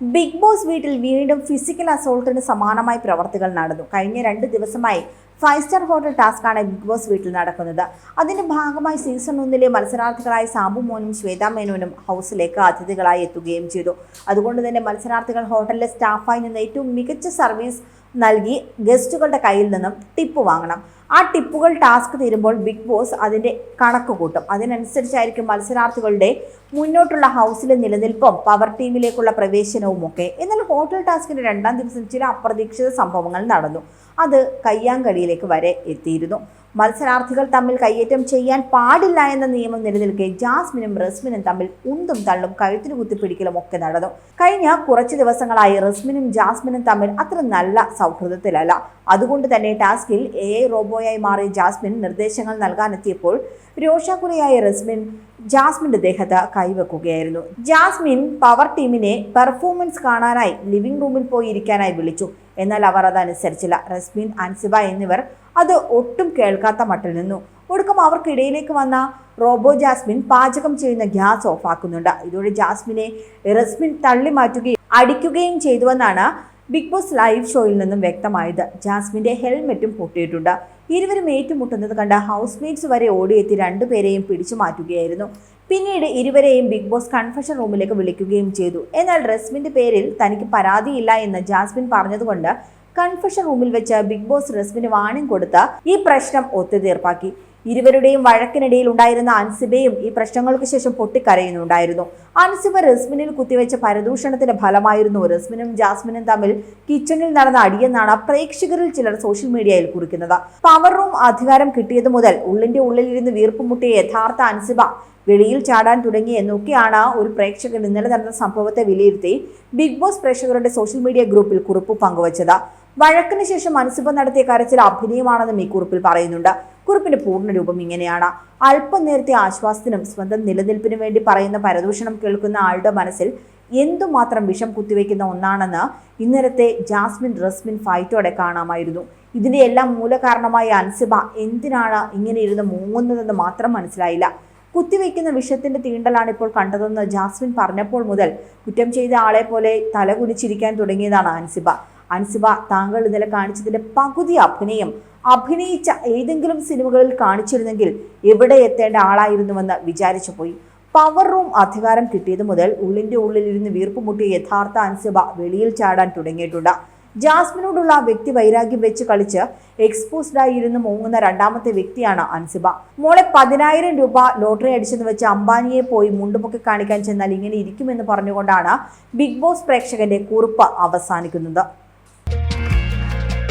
Big boss വീട്ടിൽ വീണ്ടും physical അസോൾട്ടിന് സമാനമായ പ്രവർത്തികൾ നടന്നു. കഴിഞ്ഞ രണ്ട് ദിവസമായി ഫൈവ് സ്റ്റാർ ഹോട്ടൽ ടാസ്ക്കാണ് ബിഗ് ബോസ് വീട്ടിൽ നടക്കുന്നത്. അതിന്റെ ഭാഗമായി സീസൺ ഒന്നിലെ മത്സരാർത്ഥികളായ സാബു മോനും ശ്വേതാ മേനോനും ഹൗസിലേക്ക് അതിഥികളായി എത്തുകയും ചെയ്തു. അതുകൊണ്ട് തന്നെ മത്സരാർത്ഥികൾ ഹോട്ടലിലെ സ്റ്റാഫായി നിന്ന് ഏറ്റവും മികച്ച സർവീസ് നൽകി ഗസ്റ്റുകളുടെ കയ്യിൽ നിന്നും ടിപ്പ് വാങ്ങണം. ആ ടിപ്പുകൾ ടാസ്ക് തീരുമ്പോൾ ബിഗ് ബോസ് അതിന്റെ കണക്ക് കൂട്ടും. അതിനനുസരിച്ചായിരിക്കും മത്സരാർത്ഥികളുടെ മുന്നോട്ടുള്ള ഹൗസിലെ നിലനിൽപ്പും പവർ ടീമിലേക്കുള്ള പ്രവേശനവും ഒക്കെ എന്നാൽ ഹോട്ടൽ ടാസ്കിന്റെ രണ്ടാം ദിവസം ചില അപ്രതീക്ഷിത സംഭവങ്ങൾ നടന്നു. അത് കയ്യാങ്കളിയിലേക്ക് വരെ എത്തിയിരുന്നു. മത്സരാർത്ഥികൾ തമ്മിൽ കയ്യേറ്റം ചെയ്യാൻ പാടില്ല എന്ന നിയമം നിലനിൽക്കെ ജാസ്മിനും റസ്മിനും തമ്മിൽ ഉന്തും തള്ളും കഴുത്തിന് കുത്തിപ്പിടിക്കലും ഒക്കെ നടന്നു. കഴിഞ്ഞ കുറച്ച് ദിവസങ്ങളായി റസ്മിനും ജാസ്മിനും തമ്മിൽ അത്ര നല്ല സൗഹൃദത്തിലല്ല. അതുകൊണ്ട് തന്നെ ടാസ്കിൽ എ ഐ റോബോയായി മാറിയ ജാസ്മിൻ നിർദ്ദേശങ്ങൾ നൽകാനെത്തിയപ്പോൾ രോഷാകുലയായ റസ്മിൻ ജാസ്മിന്റെ ദേഹത കൈവെക്കുകയായിരുന്നു. ജാസ്മിൻ പവർ ടീമിനെ പെർഫോമൻസ് കാണാനായി ലിവിംഗ് റൂമിൽ പോയി ഇരിക്കാനായി വിളിച്ചു. എന്നാൽ അവർ അതനുസരിച്ചില്ല. റസ്മിൻ അൻസിബ എന്നിവർ അത് ഒട്ടും കേൾക്കാത്ത മട്ടിൽ നിന്നു. ഒടുക്കം അവർക്കിടയിലേക്ക് വന്ന റോബോ ജാസ്മിൻ പാചകം ചെയ്യുന്ന ഗ്യാസ് ഓഫാക്കുന്നുണ്ട്. ഇതോടെ ജാസ്മിനെ റസ്മിൻ തള്ളി മാറ്റുകയും അടിക്കുകയും ചെയ്തുവെന്നാണ് ബിഗ് ബോസ് ലൈവ് ഷോയിൽ നിന്നും വ്യക്തമായത്. ജാസ്മിന്റെ ഹെൽമെറ്റും പൊട്ടിയിട്ടുണ്ട്. ഇരുവരും ഏറ്റുമുട്ടുന്നത് കണ്ട ഹൗസ് മേറ്റ്സ് വരെ ഓടിയെത്തി രണ്ടുപേരെയും പിടിച്ചു മാറ്റുകയായിരുന്നു. പിന്നീട് ഇരുവരെയും ബിഗ് ബോസ് കൺഫഷൻ റൂമിലേക്ക് വിളിക്കുകയും ചെയ്തു. എന്നാൽ റസ്മിന്റെ പേരിൽ തനിക്ക് പരാതിയില്ല എന്ന് ജാസ്മിൻ പറഞ്ഞതുകൊണ്ട് കൺഫഷൻ റൂമിൽ വെച്ച് ബിഗ് ബോസ് റസ്മിന് വാണിംഗ് കൊടുത്ത ഈ പ്രശ്നം ഒത്തുതീർപ്പാക്കി. ഇരുവരുടെയും വഴക്കിനിടയിൽ ഉണ്ടായിരുന്ന അൻസിബയും ഈ പ്രശ്നങ്ങൾക്ക് ശേഷം പൊട്ടിക്കരയുന്നുണ്ടായിരുന്നു. അൻസിബ റസ്മിനിൽ കുത്തിവെച്ച പരദൂഷണത്തിന്റെ ഫലമായിരുന്നു റസ്മിനും ജാസ്മിനും തമ്മിൽ കിച്ചണിൽ നടന്ന അടിയെന്നാണ് പ്രേക്ഷകരിൽ ചിലർ സോഷ്യൽ മീഡിയയിൽ കുറിക്കുന്നത്. പവർ റൂം അധികാരം കിട്ടിയത് മുതൽ ഉള്ളിന്റെ ഉള്ളിലിരുന്ന് വീർപ്പുമുട്ടിയ യഥാർത്ഥ അൻസിബ വെളിയിൽ ചാടാൻ തുടങ്ങി എന്നൊക്കെയാണ് ഒരു പ്രേക്ഷകൻ ഇന്നലെ നടന്ന സംഭവത്തെ വിലയിരുത്തി ബിഗ് ബോസ് പ്രേക്ഷകരുടെ സോഷ്യൽ മീഡിയ ഗ്രൂപ്പിൽ കുറിപ്പ് പങ്കുവച്ചത്. വഴക്കിന് ശേഷം അൻസിബ നടത്തിയ കരച്ചിൽ അഭിനയമാണെന്നും ഈ കുറിപ്പിൽ പറയുന്നുണ്ട്. കുറിപ്പിന്റെ പൂർണ രൂപം ഇങ്ങനെയാണ്. അല്പം നേരത്തെ ആശ്വാസത്തിനും സ്വന്തം നിലനിൽപ്പിനും വേണ്ടി പറയുന്ന പരദൂഷണം കേൾക്കുന്ന ആളുടെ മനസ്സിൽ എന്തുമാത്രം വിഷം കുത്തിവെക്കുന്ന ഒന്നാണെന്ന് ഇന്നലത്തെ ജാസ്മിൻ റസ്മിൻ ഫൈറ്റോടെ കാണാമായിരുന്നു. ഇതിന്റെ എല്ലാം മൂലകാരണമായ അൻസിബ എന്തിനാണ് ഇങ്ങനെ ഇരുന്ന് മൂങ്ങുന്നതെന്ന് മാത്രം മനസ്സിലായില്ല. കുത്തിവെക്കുന്ന വിഷത്തിന്റെ തീണ്ടലാണ് ഇപ്പോൾ കണ്ടതെന്ന് ജാസ്മിൻ പറഞ്ഞപ്പോൾ മുതൽ കുറ്റം ചെയ്ത ആളെ പോലെ തലകുനിച്ചിരിക്കാൻ തുടങ്ങിയതാണ് അൻസിബ. അൻസിബ താങ്കൾ ഇന്നലെ കാണിച്ചതിന്റെ പകുതി അഭിനയം അഭിനയിച്ച ഏതെങ്കിലും സിനിമകളിൽ കാണിച്ചിരുന്നെങ്കിൽ എവിടെ എത്തേണ്ട ആളായിരുന്നുവെന്ന് വിചാരിച്ചു പോയി. പവർ റൂം അധികാരം കിട്ടിയത് മുതൽ ഉള്ളിന്റെ ഉള്ളിലിരുന്ന് വീർപ്പുമുട്ടിയ യഥാർത്ഥ അൻസിബ വെളിയിൽ ചാടാൻ തുടങ്ങിയിട്ടുണ്ട്. ജാസ്മിനോടുള്ള വ്യക്തി വൈരാഗ്യം വെച്ച് കളിച്ച് എക്സ്പോസ്ഡ് ആയി ഇരുന്ന് മൂങ്ങുന്ന രണ്ടാമത്തെ വ്യക്തിയാണ് അൻസിബ. മോളെ പതിനായിരം രൂപ ലോട്ടറി അടിച്ചെന്ന് വെച്ച് അംബാനിയെ പോയി മുണ്ടുപൊക്കി കാണിക്കാൻ ചെന്നാൽ ഇങ്ങനെ ഇരിക്കുമെന്ന് പറഞ്ഞുകൊണ്ടാണ് ബിഗ് ബോസ് പ്രേക്ഷകന്റെ കുറിപ്പ് അവസാനിക്കുന്നത്.